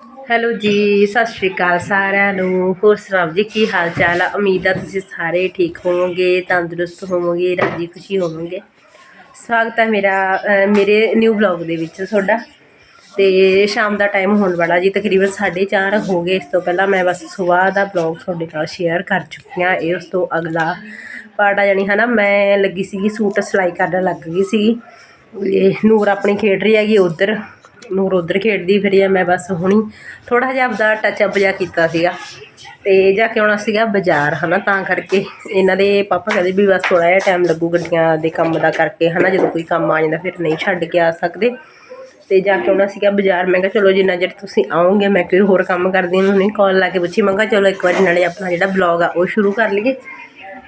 Hello ਜੀ, ਸਤਿ ਸ਼੍ਰੀ ਅਕਾਲ ਸਾਰਿਆਂ ਨੂੰ। ਹੋਰ ਸੁਣਾਓ ਜੀ, ਕੀ ਹਾਲ ਚਾਲ ਆ? ਉਮੀਦ ਆ ਤੁਸੀਂ ਸਾਰੇ ਠੀਕ ਹੋਵੋਗੇ, ਤੰਦਰੁਸਤ ਹੋਵੋਗੇ, ਰਾਜੀ ਖੁਸ਼ੀ ਹੋਵੋਗੇ। ਸਵਾਗਤ ਹੈ ਮੇਰਾ ਮੇਰੇ ਨਿਊ ਬਲੌਗ ਦੇ ਵਿੱਚ ਤੁਹਾਡਾ। ਤੇ ਸ਼ਾਮ ਦਾ ਟਾਈਮ ਹੋਣ ਵਾਲਾ ਜੀ, ਤਕਰੀਬਨ 4:30 ਹੋ ਗਏ। ਇਸ ਤੋਂ ਪਹਿਲਾਂ ਮੈਂ ਬਸ ਸਵੇਰ ਦਾ ਬਲੌਗ ਤੁਹਾਡੇ ਨਾਲ ਸ਼ੇਅਰ ਕਰ ਚੁੱਕੀ ਹਾਂ। ਇਹ ਉਸ ਤੋਂ ਅਗਲਾ ਪਾਰਟ ਆ, ਜਾਣੀ ਹਨਾ, ਮੈਂ ਲੱਗੀ ਸੀਗੀ ਸੂਟ ਸਿਲਾਈ ਕਰਨ ਲੱਗ ਗਈ ਸੀ ਇਹ ਨੂਰ ਆਪਣੀ ਖੇਡ ਰਹੀ ਹੈਗੀ ਉਧਰ। ਨੂਰ ਉਧਰ ਖੇਡਦੀ ਫਿਰੀ ਆ, ਮੈਂ ਬਸ ਹੁਣੀ ਥੋੜਾ ਜਿਹਾ ਆਪਦਾ ਟੱਚ ਅਪ ਜਿਹਾ ਕੀਤਾ ਸੀਗਾ। ਤੇ ਜਾ ਕੇ ਆਉਣਾ ਸੀਗਾ ਬਾਜ਼ਾਰ ਹਨਾ, ਤਾਂ ਕਰਕੇ ਇਹਨਾਂ ਦੇ ਪਾਪਾ ਕਹਿੰਦੇ ਵੀ ਬਸ ਥੋੜਾ ਜਿਹਾ ਟਾਈਮ ਲੱਗੂ ਗੱਡੀਆਂ ਦੇ ਕੰਮ ਦਾ ਕਰਕੇ ਹਨਾ, ਜਦੋਂ ਕੋਈ ਕੰਮ ਆ ਜਾਂਦਾ ਫਿਰ ਨਹੀਂ ਛੱਡ ਕੇ ਆ ਸਕਦੇ। ਤੇ ਜਾ ਕੇ ਆਉਣਾ ਸੀਗਾ ਬਾਜ਼ਾਰ, ਮੈਂ ਕਿਹਾ ਚਲੋ ਜਿੰਨਾ ਚਿਰ ਤੁਸੀਂ ਆਓਗੇ, ਮੈਂ ਕੋਈ ਹੋਰ ਕੰਮ ਕਰਦੀ ਹਾਂ ਨਹੀਂ ਕਾਲ ਲਾ ਕੇ ਪੁੱਛੀ, ਮੈਂ ਕਿਹਾ ਚਲੋ ਇੱਕ ਵਾਰੀ ਨਾਲੇ ਆਪਣਾ ਜਿਹੜਾ ਬਲੌਗ ਆ, ਉਹ ਸ਼ੁਰੂ ਕਰ ਲਈਏ।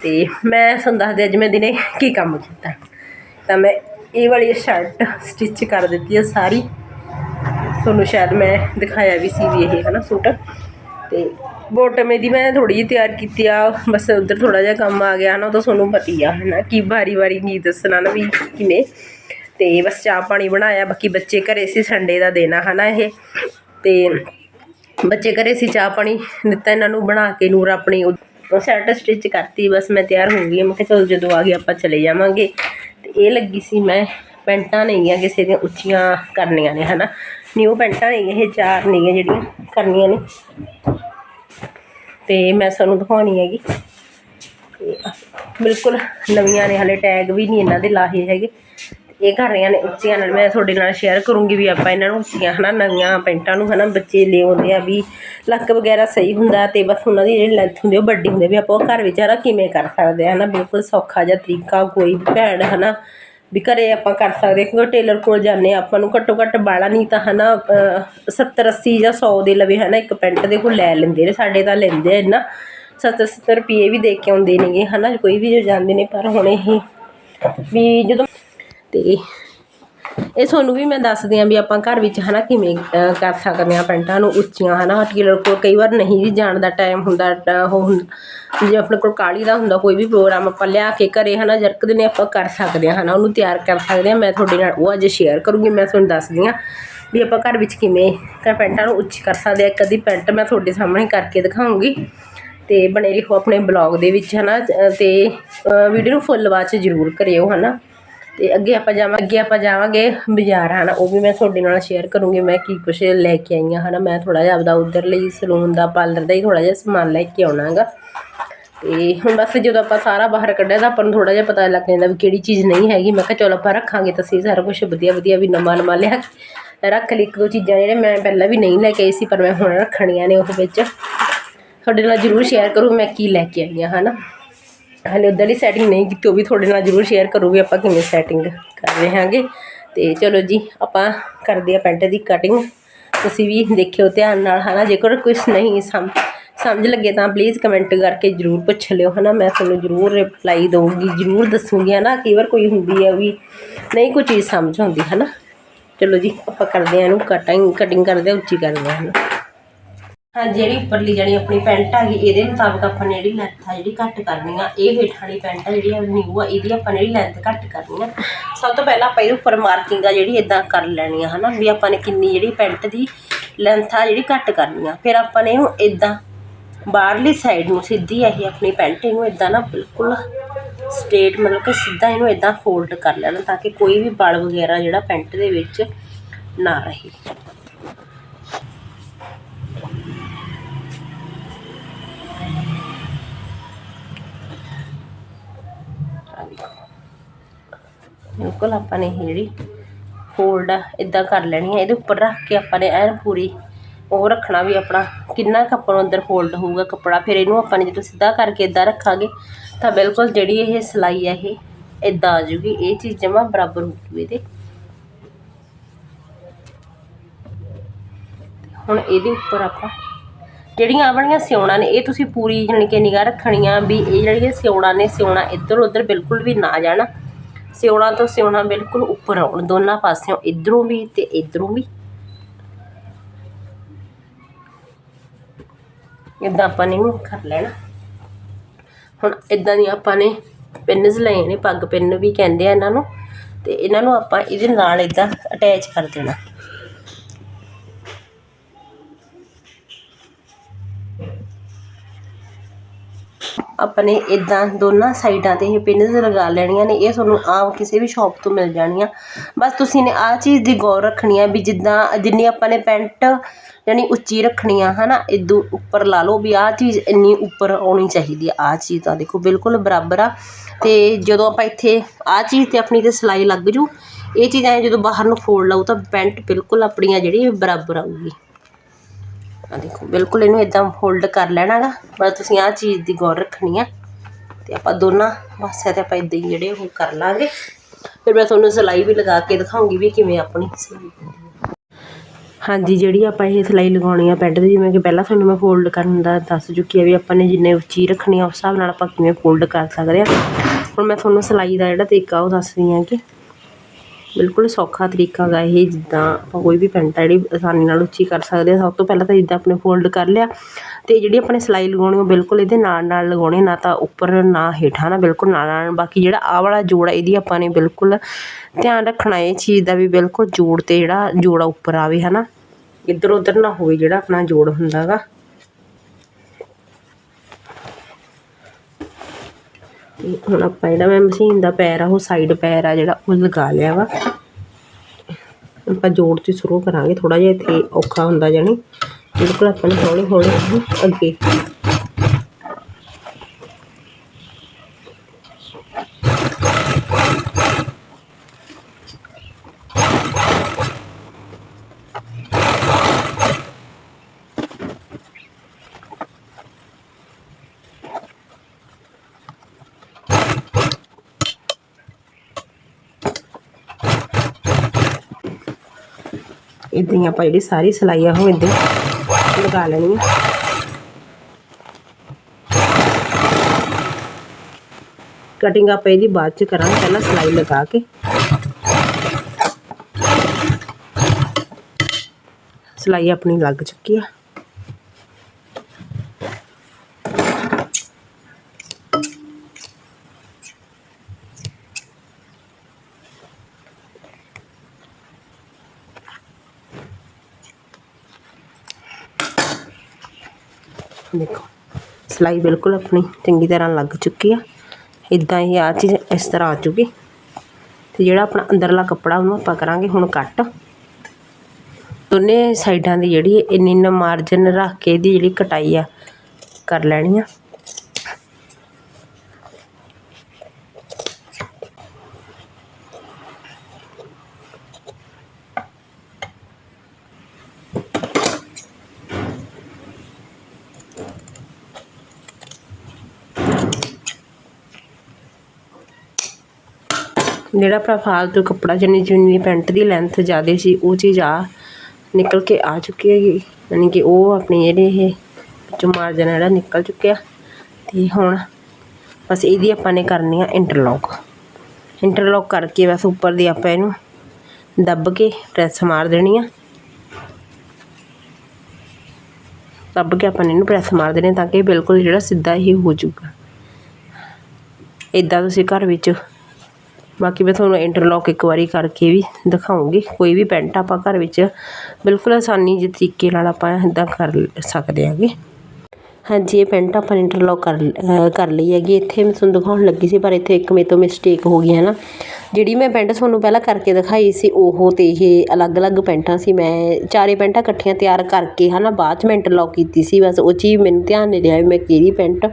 ਤੇ ਮੈਂ ਤੁਹਾਨੂੰ ਦੱਸਦੇ ਅੱਜ ਮੈਂ ਦਿਨੇ ਕੀ ਕੰਮ ਕੀਤਾ। ਤਾਂ ਮੈਂ ਇਹ ਵਾਲੀ ਸ਼ਰਟ ਸਟਿਚ ਕਰ ਦਿੱਤੀ ਹੈ ਸਾਰੀ। ਤੁਹਾਨੂੰ ਸ਼ਾਇਦ ਮੈਂ ਦਿਖਾਇਆ ਵੀ ਸੀ ਵੀ ਇਹ, ਹਨਾ, ਸੂਟ। ਤੇ ਬੋਟਮ ਇਹਦੀ ਮੈਂ ਥੋੜੀ ਜਿਹੀ ਤਿਆਰ ਕੀਤੀ ਆ। ਬਸ ਉਧਰ ਥੋੜਾ ਜਿਹਾ ਕੰਮ ਆ ਗਿਆ, ਹਨਾ, ਉਹ ਤਾਂ ਤੁਹਾਨੂੰ ਪਤੀ ਆ, ਹਨਾ, ਕਿ ਵਾਰੀ ਵਾਰੀ ਨਹੀਂ ਦੱਸਣਾ ਨਾ ਵੀ ਕਿਵੇਂ। ਤੇ ਬਸ ਚਾਹ ਪਾਣੀ ਬਣਾਇਆ, ਬਾਕੀ ਬੱਚੇ ਘਰੇ ਸੀ ਸੰਡੇ ਦਾ ਦਿਨ ਆ, ਹਨਾ, ਇਹ। ਤੇ ਬੱਚੇ ਘਰੇ ਸੀ, ਚਾਹ ਪਾਣੀ ਦਿੱਤਾ ਇਹਨਾਂ ਨੂੰ, ਬਣਾ ਕੇ ਨੂਰ ਆਪਣੀ ਉਹ ਸ਼ਰਟ ਸਟਿਚ ਕਰਤੀ, ਬਸ ਮੈਂ ਤਿਆਰ ਹੋ ਗਈ ਮੈਂ ਕਿਹਾ ਚਲੋ ਜਦੋਂ ਆ ਗਏ, ਆਪਾਂ ਚਲੇ ਜਾਵਾਂਗੇ। ਤੇ ਇਹ ਲੱਗੀ ਸੀ ਮੈਂ, ਪੈਂਟਾਂ ਨੇਗੀਆਂ ਕਿਸੇ ਦੀਆਂ ਉੱਚੀਆਂ ਕਰਨੀਆਂ ਨੇ, ਹਨਾ। ਨਿਊ ਪੈਂਟਾਂ ਨੇ ਇਹ ਚਾਰ ਨੇਗੀਆਂ ਜਿਹੜੀਆਂ ਕਰਨੀਆਂ ਨੇ। ਤੇ ਮੈਂ ਤੁਹਾਨੂੰ ਦਿਖਾਉਣੀ ਹੈਗੀ। ਤੇ ਬਿਲਕੁਲ ਨਵੀਆਂ ਨੇ, ਹਲੇ ਟੈਗ ਵੀ ਨਹੀਂ ਇਹਨਾਂ ਦੇ ਲਾਹੇ ਹੈਗੇ। ਇਹ ਕਰ ਰਹੀਆਂ ਨੇ ਉੱਚੀਆਂ ਨਾਲ। ਮੈਂ ਤੁਹਾਡੇ ਨਾਲ ਸ਼ੇਅਰ ਕਰੂੰਗੀ ਵੀ ਆਪਾਂ ਇਹਨਾਂ ਨੂੰ ਉੱਚੀਆਂ, ਹਨਾ, ਨਵੀਆਂ ਪੈਂਟਾਂ ਨੂੰ, ਹਨਾ, ਬੱਚੇ ਲੈ ਆਉਂਦੇ ਆ ਵੀ ਲੱਕ ਵਗੈਰਾ ਸਹੀ ਹੁੰਦਾ ਤੇ ਬਸ ਉਹਨਾਂ ਦੀ ਜਿਹੜੀ ਲੈਂਥ ਹੁੰਦੀ ਉਹ ਵੱਡੀ ਹੁੰਦੀ ਵੀ ਆਪਾਂ ਉਹ ਘਰ ਵਿੱਚ ਹਨਾ ਕਿਵੇਂ ਕਰ ਸਕਦੇ ਆ, ਹਨਾ, ਬਿਲਕੁਲ ਸੌਖਾ ਜਿਹਾ ਤਰੀਕਾ, ਕੋਈ ਵੀ ਭੈਣ, ਹਨਾ ਵੀ ਘਰੇ ਆਪਾਂ ਕਰ ਸਕਦੇ ਕਿਉਂਕਿ ਟੇਲਰ ਕੋਲ ਜਾਂਦੇ ਹਾਂ ਆਪਾਂ ਨੂੰ। ਘੱਟੋ ਘੱਟ ਬਾਲਾ ਨਹੀਂ ਤਾਂ ਹੈ ਨਾ ਸੱਤਰ, ਅੱਸੀ ਜਾਂ ਸੌ ਦੇ ਲਵੇ ਹੈ ਨਾ ਇੱਕ ਪੈਂਟ ਦੇ ਕੋਲ ਲੈ ਲੈਂਦੇ ਨੇ, ਸਾਡੇ ਤਾਂ ਲੈਂਦੇ ਆ ਇੰਨਾ। 70 70 ਰੁਪਏ ਵੀ ਦੇ ਕੇ ਆਉਂਦੇ ਨੇਗੇ ਹੈ ਨਾ ਕੋਈ ਵੀ ਜੋ ਜਾਂਦੇ ਨੇ, ਪਰ ਹੁਣ ਇਹ ਵੀ ਜਦੋਂ ਅਤੇ ਇਹ ਤੁਹਾਨੂੰ ਵੀ ਮੈਂ ਦੱਸਦੀ ਹਾਂ ਵੀ ਆਪਾਂ ਘਰ ਵਿੱਚ ਹਨਾ ਕਿਵੇਂ ਕਰ ਸਕਦੇ ਹਾਂ ਪੈਂਟਾਂ ਨੂੰ ਉੱਚੀਆਂ ਹਨਾ ਟੇਲਰ ਕੋਲ ਕਈ ਵਾਰ ਨਹੀਂ ਵੀ ਜਾਣ ਦਾ ਟਾਈਮ ਹੁੰਦਾ ਤਾਂ ਉਹ ਹੁੰਦਾ ਜੇ ਆਪਣੇ ਕੋਲ ਕਾਲੀ ਦਾ ਹੁੰਦਾ ਕੋਈ ਵੀ ਪ੍ਰੋਗਰਾਮ ਆਪਾਂ ਲਿਆ ਕੇ ਘਰੇ ਹਨਾ ਜਰਕ ਦੇ ਨੇ ਆਪਾਂ ਕਰ ਸਕਦੇ ਹਾਂ ਹਨਾ ਉਹਨੂੰ ਤਿਆਰ ਕਰ ਸਕਦੇ ਹਾਂ ਮੈਂ ਤੁਹਾਡੇ ਨਾਲ ਉਹ ਅੱਜ ਸ਼ੇਅਰ ਕਰੂੰਗੀ ਮੈਂ ਤੁਹਾਨੂੰ ਦੱਸਦੀ ਹਾਂ ਵੀ ਆਪਾਂ ਘਰ ਵਿੱਚ ਕਿਵੇਂ ਕਰ ਪੈਂਟਾਂ ਨੂੰ ਉੱਚੀ ਕਰ ਸਕਦੇ ਹਾਂ ਇੱਕ ਅੱਧੀ ਪੈਂਟ ਮੈਂ ਤੁਹਾਡੇ ਸਾਹਮਣੇ ਕਰਕੇ ਦਿਖਾਉਂਗੀ ਤੇ ਬਣੇ ਰਹੋ ਆਪਣੇ ਬਲੌਗ ਦੇ ਵਿੱਚ ਹਨਾ ਅ, ਤੇ ਵੀਡੀਓ ਨੂੰ ਫੁੱਲ ਵਾਚ ਜ਼ਰੂਰ ਕਰਿਓ ਹਨਾ। ਤੇ ਅੱਗੇ ਆਪਾਂ ਜਾਵਾਂ ਅੱਗੇ ਆਪਾਂ ਜਾਵਾਂਗੇ ਬਾਜ਼ਾਰ, ਹਨਾ। ਉਹ ਵੀ ਮੈਂ ਤੁਹਾਡੇ ਨਾਲ ਸ਼ੇਅਰ ਕਰੂੰਗੀ, ਮੈਂ ਕੀ ਕੁਛ ਲੈ ਕੇ ਆਈ ਹਾਂ ਹਨਾ। ਮੈਂ ਥੋੜਾ ਜਿਹਾ ਆਪਦਾ ਉਧਰ ਲਈ ਸਲੂਨ ਦਾ ਪਾਰਲਰ ਦਾ ਹੀ ਥੋੜਾ ਜਿਹਾ ਸਮਾਨ ਲੈ ਕੇ ਆਉਣਾ ਹੈਗਾ। ਤੇ ਹੁਣ ਬਸ ਜਦੋਂ ਆਪਾਂ ਸਾਰਾ ਬਾਹਰ ਕੱਢਿਆ ਤਾਂ ਆਪਾਂ ਨੂੰ ਥੋੜਾ ਜਿਹਾ ਪਤਾ ਲੱਗ ਜਾਂਦਾ ਵੀ ਕਿਹੜੀ ਚੀਜ਼ ਨਹੀਂ ਹੈਗੀ। ਮੈਂ ਕਿਹਾ ਚਲੋ ਆਪਾਂ ਰੱਖਾਂਗੇ ਤਾਂ ਸਹੀ, ਸਾਰਾ ਕੁਝ ਵਧੀਆ ਵਧੀਆ ਵੀ ਨਵਾਂ ਨਵਾਂ ਲਿਆ ਰੱਖ ਲਈ। ਇੱਕ ਦੋ ਚੀਜ਼ਾਂ ਜਿਹੜੇ ਮੈਂ ਪਹਿਲਾਂ ਵੀ ਨਹੀਂ ਲੈ ਕੇ ਆਈ ਸੀ, ਪਰ ਮੈਂ ਹੁਣ ਰੱਖਣੀਆਂ ਨੇ ਉਹ ਵਿੱਚ। ਤੁਹਾਡੇ ਨਾਲ ਜ਼ਰੂਰ ਸ਼ੇਅਰ ਕਰੂ ਮੈਂ ਕੀ ਲੈ ਕੇ ਆਈ ਹਾਂ ਹਨਾ। ਹਾਲੇ ਹਲੇ ਦੀ ਸੈਟਿੰਗ ਨਹੀਂ ਕੀਤੀ, ਉਹ ਵੀ ਤੁਹਾਡੇ ਨਾਲ ਜ਼ਰੂਰ ਸ਼ੇਅਰ ਕਰੋ ਵੀ ਆਪਾਂ ਕਿਵੇਂ ਸੈਟਿੰਗ ਕਰ ਰਹੇ ਹਾਂਗੇ। ਤੇ ਚਲੋ ਜੀ, ਆਪਾਂ ਕਰਦੇ ਆ ਪੈਂਟ ਦੀ ਕਟਿੰਗ ਤੁਸੀਂ ਵੀ ਦੇਖਿਓ ਧਿਆਨ ਨਾਲ, ਹਨਾ, ਜੇਕਰ ਕੁਝ ਨਹੀਂ ਸਮਝ ਸਮਝ ਲੱਗੇ ਤਾਂ ਪਲੀਜ਼ ਕਮੈਂਟ ਕਰਕੇ ਜ਼ਰੂਰ ਪੁੱਛ ਲਿਓ, ਹਨਾ, ਮੈਂ ਤੁਹਾਨੂੰ ਜ਼ਰੂਰ ਰਿਪਲਾਈ ਦਊਂਗੀ, ਜ਼ਰੂਰ ਦੱਸੂਗੀ, ਹਨਾ, ਕਈ ਵਾਰ ਕੋਈ ਹੁੰਦੀ ਹੈ ਵੀ ਨਹੀਂ ਕੋਈ ਚੀਜ਼ ਸਮਝ ਆਉਂਦੀ, ਹਨਾ। ਚਲੋ ਜੀ, ਆਪਾਂ ਕਰਦੇ ਆ ਇਹਨੂੰ ਕਟਿੰਗ ਕਟਿੰਗ ਕਰਦੇ ਆ ਉੱਚੀ ਕਰਦੇ ਆ ਹਨਾ। ਹਾਂ, ਜਿਹੜੀ ਉੱਪਰਲੀ ਜਿਹੜੀ ਆਪਣੀ ਪੈਂਟ ਆ ਗਈ, ਇਹਦੇ ਮੁਤਾਬਕ ਆਪਾਂ ਨੇ ਜਿਹੜੀ ਲੈਂਥ ਆ ਜਿਹੜੀ ਘੱਟ ਕਰਨੀ ਆ। ਇਹ ਹੇਠ ਵਾਲੀ ਪੈਂਟ ਆ ਜਿਹੜੀ ਨਿਊ ਆ, ਇਹਦੀ ਆਪਾਂ ਨੇ ਜਿਹੜੀ ਲੈਂਥ ਘੱਟ ਕਰਨੀ ਆ। ਸਭ ਤੋਂ ਪਹਿਲਾਂ ਆਪਾਂ ਇਹਦੇ ਉੱਪਰ ਮਾਰਕਿੰਗ ਆ ਜਿਹੜੀ ਇਦਾਂ ਕਰ ਲੈਣੀ ਆ, ਹਨਾ, ਵੀ ਆਪਾਂ ਨੇ ਕਿੰਨੀ ਜਿਹੜੀ ਪੈਂਟ ਦੀ ਲੈਂਥ ਆ ਜਿਹੜੀ ਘੱਟ ਕਰਨੀ ਆ। ਫਿਰ ਆਪਾਂ ਨੇ ਇਹਨੂੰ ਇਦਾਂ ਬਾਹਰਲੀ ਸਾਈਡ ਨੂੰ ਸਿੱਧੀ ਇਹ ਆਪਣੀ ਪੈਂਟ ਇਹਨੂੰ ਇਦਾਂ ਨਾ ਬਿਲਕੁਲ ਸਟ੍ਰੇਟ ਮਤਲਬ ਕਿ ਸਿੱਧਾ ਇਹਨੂੰ ਇਦਾਂ ਫੋਲਡ ਕਰ ਲੈਣਾ, ਤਾਂ ਕਿ ਕੋਈ ਵੀ ਬਲ ਵਗੈਰਾ ਜਿਹੜਾ ਪੈਂਟ ਦੇ ਵਿੱਚ ਨਾ ਰਹੇ। ਬਿਲਕੁਲ ਆਪਾਂ ਨੇ ਇਹ ਜਿਹੜੀ ਫੋਲਡ ਆ ਇੱਦਾਂ ਕਰ ਲੈਣੀ ਹੈ। ਇਹਦੇ ਉੱਪਰ ਰੱਖ ਕੇ ਆਪਾਂ ਨੇ ਐਨ ਪੂਰੀ ਉਹ ਰੱਖਣਾ ਵੀ ਆਪਣਾ ਕਿੰਨਾ ਕੁ ਅੰਦਰ ਫੋਲਡ ਹੋਊਗਾ ਕੱਪੜਾ। ਫਿਰ ਇਹਨੂੰ ਆਪਾਂ ਨੇ ਜਦੋਂ ਸਿੱਧਾ ਕਰਕੇ ਇੱਦਾਂ ਰੱਖਾਂਗੇ ਤਾਂ ਬਿਲਕੁਲ ਜਿਹੜੀ ਇਹ ਸਿਲਾਈ ਹੈ ਇਹ ਇੱਦਾਂ ਆ ਜੂਗੀ ਇਹ ਚੀਜ਼ ਜਮਾ ਬਰਾਬਰ ਹੋ ਜੂ ਇਹਦੇ। ਹੁਣ ਇਹਦੇ ਉੱਪਰ ਆਪਾਂ ਜਿਹੜੀਆਂ ਆਹ ਵਾਲੀਆਂ ਸਿਉਣਾ ਨੇ, ਇਹ ਤੁਸੀਂ ਪੂਰੀ ਜਾਣੀ ਕਿ ਨਿਗਾਹ ਰੱਖਣੀਆਂ ਵੀ ਇਹ ਜਿਹੜੀਆਂ ਸਿਉਣਾ ਨੇ, ਸਿਉਣਾ ਇੱਧਰ ਉੱਧਰ ਬਿਲਕੁਲ ਵੀ ਨਾ ਜਾਣਾ। ਸਿਉਣਾ ਤੋਂ ਸਿਉਣਾ ਬਿਲਕੁਲ ਉੱਪਰ ਆਉਣ, ਦੋਨਾਂ ਪਾਸਿਓਂ ਇਧਰੋਂ ਵੀ ਤੇ ਇਧਰੋਂ ਵੀ। ਇਦਾਂ ਆਪਾਂ ਨੇ ਇਹਨੂੰ ਕਰ ਲੈਣਾ। ਹੁਣ ਇਦਾਂ ਦੀ ਆਪਾਂ ਨੇ ਪਿੰਨਸ ਲਏ ਨੇ, ਪੱਗ ਪਿੰਨ ਵੀ ਕਹਿੰਦੇ ਆ ਇਹਨਾਂ ਨੂੰ, ਤੇ ਇਹਨਾਂ ਨੂੰ ਆਪਾਂ ਇਹਦੇ ਨਾਲ ਇਦਾਂ ਅਟੈਚ ਕਰ ਦੇਣਾ। ਆਪਾਂ ਨੇ ਇਦਾਂ ਦੋਨਾਂ ਸਾਈਡਾਂ ਤੇ ਇਹ ਪਿੰਨਸ ਲਗਾ ਲੈਣੀਆਂ ਨੇ, ਇਹ ਤੁਹਾਨੂੰ ਆਮ ਕਿਸੇ ਵੀ ਸ਼ੋਪ ਤੋਂ ਮਿਲ ਜਾਣੀਆਂ। ਬਸ ਤੁਸੀਂ ਨੇ ਆਹ ਚੀਜ਼ ਦੀ ਗੌਰ ਰੱਖਣੀ ਆ ਵੀ ਜਿੱਦਾਂ ਜਿੰਨੀ ਆਪਾਂ ਨੇ ਪੈਂਟ ਯਾਨੀ ਉੱਚੀ ਰੱਖਣੀ ਆ ਹੈ ਨਾ ਇਦੋਂ ਉੱਪਰ ਲਾ ਲਓ ਵੀ ਆਹ ਚੀਜ਼ ਇੰਨੀ ਉੱਪਰ ਆਉਣੀ ਚਾਹੀਦੀ ਆ। ਆਹ ਚੀਜ਼ ਤਾਂ ਦੇਖੋ ਬਿਲਕੁਲ ਬਰਾਬਰ ਆ। ਅਤੇ ਜਦੋਂ ਆਪਾਂ ਇੱਥੇ ਆਹ ਚੀਜ਼ ਤੇ ਆਪਣੀ ਤੇ ਸਿਲਾਈ ਲੱਗ ਜੂ, ਇਹ ਚੀਜ਼ ਐ ਜਦੋਂ ਬਾਹਰ ਨੂੰ ਫੋਲਡ ਲਾਉ ਤਾਂ ਪੈਂਟ ਬਿਲਕੁਲ ਆਪਣੀ ਆ ਜਿਹੜੀ ਬਰਾਬਰ ਆਊਗੀ। ਆ ਦੇਖੋ, ਬਿਲਕੁਲ ਇਹਨੂੰ ਇਦਾਂ ਫੋਲਡ ਕਰ ਲੈਣਾ ਗਾ ਬਸ ਤੁਸੀਂ ਆਹ ਚੀਜ਼ ਦੀ ਗੌਰ ਰੱਖਣੀ ਆ। ਤੇ ਆਪਾਂ ਦੋਨਾਂ ਪਾਸਿਆਂ ਤੇ ਆਪਾਂ ਇਦਾਂ ਹੀ ਜਿਹੜੇ ਉਹ ਕਰ ਲਾਂਗੇ। ਫਿਰ ਮੈਂ ਤੁਹਾਨੂੰ ਸਿਲਾਈ ਵੀ ਲਗਾ ਕੇ ਦਿਖਾਉਂਗੀ ਵੀ ਕਿਵੇਂ ਆਪਣੀ ਸਿਲਾਈ ਹਾਂਜੀ, ਜਿਹੜੀ ਆਪਾਂ ਇਹ ਸਿਲਾਈ ਲਗਾਉਣੀ ਆ ਪੈਂਟ ਦੀ, ਜਿਵੇਂ ਕਿ ਪਹਿਲਾਂ ਤੁਹਾਨੂੰ ਮੈਂ ਫੋਲਡ ਕਰਨ ਦਾ ਦੱਸ ਚੁੱਕੀ ਆ ਵੀ ਆਪਾਂ ਨੇ ਜਿੰਨੇ ਉੱਚੀ ਰੱਖਣੀ ਆ, ਉਸ ਹਿਸਾਬ ਨਾਲ ਆਪਾਂ ਕਿਵੇਂ ਫੋਲਡ ਕਰ ਸਕਦੇ ਆ। ਹੁਣ ਮੈਂ ਤੁਹਾਨੂੰ ਸਿਲਾਈ ਦਾ ਜਿਹੜਾ ਤਰੀਕਾ ਉਹ ਦੱਸਦੀ ਆ ਕਿ ਬਿਲਕੁਲ ਸੌਖਾ ਤਰੀਕਾ ਗਾ ਇਹ, ਜਿੱਦਾਂ ਆਪਾਂ ਕੋਈ ਵੀ ਪੈਂਟ ਆ ਜਿਹੜੀ ਆਸਾਨੀ ਨਾਲ ਉੱਚੀ ਕਰ ਸਕਦੇ ਹਾਂ ਸਭ ਤੋਂ ਪਹਿਲਾਂ ਤਾਂ ਜਿੱਦਾਂ ਆਪਣੇ ਫੋਲਡ ਕਰ ਲਿਆ ਅਤੇ ਜਿਹੜੀ ਆਪਣੇ ਸਿਲਾਈ ਲਗਾਉਣੀ ਉਹ ਬਿਲਕੁਲ ਇਹਦੇ ਨਾਲ ਨਾਲ ਲਗਾਉਣੀ ਨਾ ਤਾਂ ਉੱਪਰ ਨਾ ਹੇਠਾਂ, ਨਾ ਬਿਲਕੁਲ ਨਾਲ ਨਾਲ। ਬਾਕੀ ਜਿਹੜਾ ਆਹ ਵਾਲਾ ਜੋੜ ਆ, ਇਹਦੀ ਆਪਾਂ ਨੇ ਬਿਲਕੁਲ ਧਿਆਨ ਰੱਖਣਾ ਇਹ ਚੀਜ਼ ਦਾ ਵੀ ਬਿਲਕੁਲ ਜੋੜ ਤੇ ਜਿਹੜਾ ਜੋੜਾ ਉੱਪਰ ਆਵੇ ਹੈ ਨਾ ਇੱਧਰ ਉੱਧਰ ਨਾ ਹੋਵੇ ਜਿਹੜਾ ਆਪਣਾ ਜੋੜ ਹੁੰਦਾ ਗਾ। ਤੇ ਹੁਣ ਆਪਾਂ ਜਿਹੜਾ ਮੈਂ ਮਸ਼ੀਨ ਦਾ ਪੈਰ ਆ, ਉਹ ਸਾਈਡ ਪੈਰ ਆ ਜਿਹੜਾ, ਉਹ ਲਗਾ ਲਿਆ ਵਾ। ਆਪਾਂ ਜੋੜ ਤੇ ਸ਼ੁਰੂ ਕਰਾਂਗੇ ਥੋੜਾ ਜਿਹਾ ਇੱਥੇ ਔਖਾ ਹੁੰਦਾ ਜਾਣੀ। ਬਿਲਕੁਲ ਆਪਾਂ ਨੇ ਹੌਲੀ ਹੌਲੀ ਅੱਗੇ ਇਦਾਂ ਹੀ ਆਪਾਂ ਜਿਹੜੀ ਸਾਰੀ ਸਿਲਾਈ ਆ ਉਹ ਇਦਾਂ ਲਗਾ ਲੈਣੀ ਹੈ ਕਟਿੰਗ ਆਪਾਂ ਇਹਦੀ ਬਾਅਦ ਚ ਕਰਾਂਗੇ, ਪਹਿਲਾਂ ਸਿਲਾਈ ਲਗਾ ਕੇ। ਸਿਲਾਈ ਆਪਣੀ ਲੱਗ ਚੁੱਕੀ ਆ। ਦੇਖੋ, ਸਿਲਾਈ ਬਿਲਕੁਲ ਆਪਣੀ ਚੰਗੀ ਤਰ੍ਹਾਂ ਲੱਗ ਚੁੱਕੀ ਆ। ਇਦਾਂ ਹੀ ਆ ਚੀਜ਼ ਇਸ ਤਰ੍ਹਾਂ ਆ ਚੁੱਕੀ ਤੇ ਜਿਹੜਾ ਆਪਣਾ ਅੰਦਰਲਾ ਕੱਪੜਾ ਉਹਨੂੰ ਆਪਾਂ ਕਰਾਂਗੇ ਹੁਣ ਕੱਟ। ਦੋਨੇ ਸਾਈਡਾਂ ਦੀ ਜਿਹੜੀ ਇੰਨੀ ਇੰਨਾ ਮਾਰਜਨ ਰੱਖ ਕੇ ਇਹਦੀ ਜਿਹੜੀ ਕਟਾਈ ਆ, ਕਰ ਲੈਣੀ ਆ। ਜਿਹੜਾ ਆਪਣਾ ਫਾਲਤੂ ਕੱਪੜਾ ਜਿੰਨੀ ਜਿੰਨੀ ਪੈਂਟ ਦੀ ਲੈਂਥ ਜ਼ਿਆਦਾ ਸੀ, ਉਹ ਚੀਜ਼ ਆ ਨਿਕਲ ਕੇ ਆ ਚੁੱਕੀ ਹੈਗੀ। ਯਾਨੀ ਕਿ ਉਹ ਆਪਣੀ ਜਿਹੜੀ ਇਹ ਵਿੱਚੋਂ ਮਾਰਜਨ ਜਿਹੜਾ ਨਿਕਲ ਚੁੱਕਿਆ। ਅਤੇ ਹੁਣ ਬਸ ਇਹਦੀ ਆਪਾਂ ਨੇ ਕਰਨੀ ਆ ਇੰਟਰਲੋਕ ਇੰਟਰਲੋਕ ਕਰਕੇ ਬਸ ਉੱਪਰ ਦੀ ਆਪਾਂ ਇਹਨੂੰ ਦੱਬ ਕੇ ਪ੍ਰੈਸ ਮਾਰ ਦੇਣੀ ਆ। ਦੱਬ ਕੇ ਆਪਾਂ ਨੇ ਇਹਨੂੰ ਪ੍ਰੈਸ ਮਾਰ ਦੇਣੀ ਤਾਂ ਕਿ ਬਿਲਕੁਲ ਜਿਹੜਾ ਸਿੱਧਾ ਹੀ ਹੋ ਜਾਊਗਾ ਇਦਾਂ ਤੁਸੀਂ ਘਰ ਵਿੱਚ ਬਾਕੀ ਮੈਂ ਤੁਹਾਨੂੰ ਇੰਟਰਲੌਕ ਇੱਕ ਵਾਰੀ ਕਰਕੇ ਵੀ ਦਿਖਾਉਂਗੀ। ਕੋਈ ਵੀ ਪੈਂਟ ਆਪਾਂ ਘਰ ਵਿੱਚ ਬਿਲਕੁਲ ਆਸਾਨੀ ਜਿਹੇ ਤਰੀਕੇ ਨਾਲ ਆਪਾਂ ਇਦਾਂ ਕਰ ਸਕਦੇ ਹੈਗੇ ਹਾਂਜੀ, ਇਹ ਪੈਂਟ ਆਪਾਂ ਨੇ ਇੰਟਰਲੌਕ ਕਰ ਕਰ ਲਈ ਹੈਗੀ। ਇੱਥੇ ਮੈਂ ਤੁਹਾਨੂੰ ਦਿਖਾਉਣ ਲੱਗੀ ਸੀ, ਪਰ ਇੱਥੇ ਇੱਕ ਮੇਰੇ ਤੋਂ ਮਿਸਟੇਕ ਹੋ ਗਈ ਹੈ ਨਾ ਜਿਹੜੀ ਮੈਂ ਪੈਂਟ ਤੁਹਾਨੂੰ ਪਹਿਲਾਂ ਕਰਕੇ ਦਿਖਾਈ ਸੀ, ਉਹ ਤੇ ਇਹ ਅਲੱਗ-ਅਲੱਗ ਪੈਂਟਾਂ ਸੀ। ਮੈਂ ਚਾਰੇ ਪੈਂਟਾਂ ਇਕੱਠੀਆਂ ਤਿਆਰ ਕਰਕੇ, ਹਨਾ, ਬਾਅਦ ਚ ਮੈਂ ਇੰਟਰਲੌਕ ਕੀਤੀ ਸੀ। ਬਸ ਉਹ ਚੀਜ਼ ਮੈਨੂੰ ਧਿਆਨ ਨਹੀਂ ਰਿਹਾ ਵੀ ਮੈਂ ਕਿਹੜੀ ਪੈਂਟ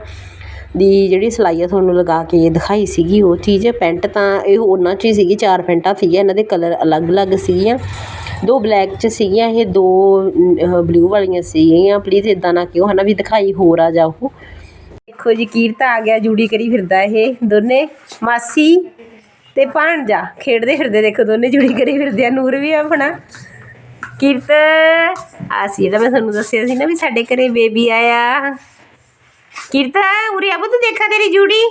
ਦੀ ਜਿਹੜੀ ਸਿਲਾਈ ਆ ਤੁਹਾਨੂੰ ਲਗਾ ਕੇ ਦਿਖਾਈ ਸੀਗੀ, ਉਹ ਚੀਜ਼ ਪੈਂਟ ਤਾਂ ਇਹ ਉਹਨਾਂ 'ਚ ਹੀ ਸੀਗੀ, ਚਾਰ ਪੈਂਟਾਂ ਸੀਗੀਆਂ, ਇਹਨਾਂ ਦੇ ਕਲਰ ਅਲੱਗ-ਅਲੱਗ ਸੀਗੀਆਂ। ਦੋ ਬਲੈਕ 'ਚ ਸੀਗੀਆਂ, ਇਹ ਦੋ ਬਲੂ ਵਾਲੀਆਂ ਸੀਗੀਆਂ। ਪਲੀਜ਼ ਇਦਾਂ ਨਾ ਕਿਉਂ, ਹਨਾ, ਵੀ ਦਿਖਾਈ ਹੋਰ ਆ ਜਾ ਉਹ। ਦੇਖੋ ਜੀ, ਕੀਰਤ ਆ ਗਿਆ, ਜੂੜੀ ਕਰੀ ਫਿਰਦਾ ਇਹ ਦੋਨੇ। ਮਾਸੀ ਤੇ ਭਾਣਜਾ, ਖੇਡਦੇ ਫਿਰਦੇ ਦੇਖੋ ਦੋਨੇ ਜੁੜੀ ਕਰੀ ਫਿਰਦੇ ਆ, ਨੂਰ ਵੀ ਆਪਣਾ। ਕੀਰਤ ਆ ਸੀ ਇਹਦਾ ਮੈਂ ਤੁਹਾਨੂੰ ਦੱਸਿਆ ਸੀ ਨਾ ਵੀ ਸਾਡੇ ਘਰੇ ਬੇਬੀ ਆਇਆ। ਕੀਰਤ ਉਰੇ ਆਬੋ ਤੂੰ ਦੇਖਾ ਤੇਰੀ ਜੂੜੀ।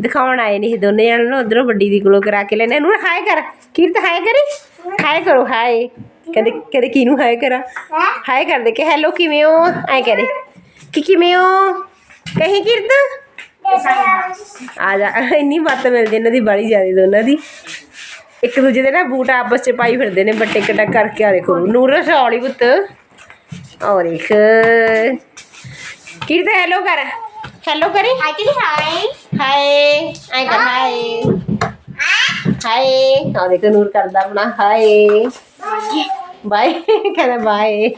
ਦਿਖਾਉਣ ਆਏ ਨੇ ਇਹ ਦੋਨੇ ਜਣੇ ਨਾ ਉਧਰੋਂ ਵੱਡੀ ਦੀ ਕੋਲੋਂ ਕਰਾ ਕੇ ਲੈਣੇ ਨੂੰ ਹਾਏ ਕਰ। ਕੀਰਤ ਹਾਏ ਕਰੀ। ਹਾਏ ਕਰੋ ਹਾਏ। ਕਹਿੰਦੇ ਕਹਿੰਦੇ ਕਿਹਨੂੰ ਹਾਏ ਕਰਾਂ? ਹਾਏ ਕਰ ਦੇ ਕਿ ਹੈਲੋ ਕਿਵੇਂ ਹੋ? ਐ ਕਰੇ ਕਿ ਕਿਵੇਂ ਹੋ? ਕਹੀ ਕੀਰਤ? ਆ ਜਾ। ਇੰਨੀ ਮੱਤ ਮਿਲਦੀ ਇਹਨਾਂ ਦੀ ਬੜੀ ਜ਼ਿਆਦਾ ਦੋਨਾਂ ਦੀ। ਇੱਕ ਦੂਜੇ ਦੇ ਨਾ ਬੂਟ ਆਪਸ ਚ ਪਾਈ ਫਿਰਦੇ ਨੇ ਬੱਟੇ ਕਟਾ ਕਰਕੇ ਆ ਦੇਖੋ। ਨੂਰ ਰਸੌਲੀ ਪੁੱਤ। ਔਰ ਇੱਕ ਕੀਰਤ ਹੈਲੋ ਕਰ। ਹੈਲੋ ਕਰੀ। Actually, hi. ਹਾਏ ਆਈ ਕਰ ਹਾਏ ਹਾਏ ਆ ਦੇਖ ਨੂਰ ਕਰਦਾ ਆਪਣਾ ਹਾਏ ਬਾਏ ਕਹਿੰਦਾ ਬਾਏ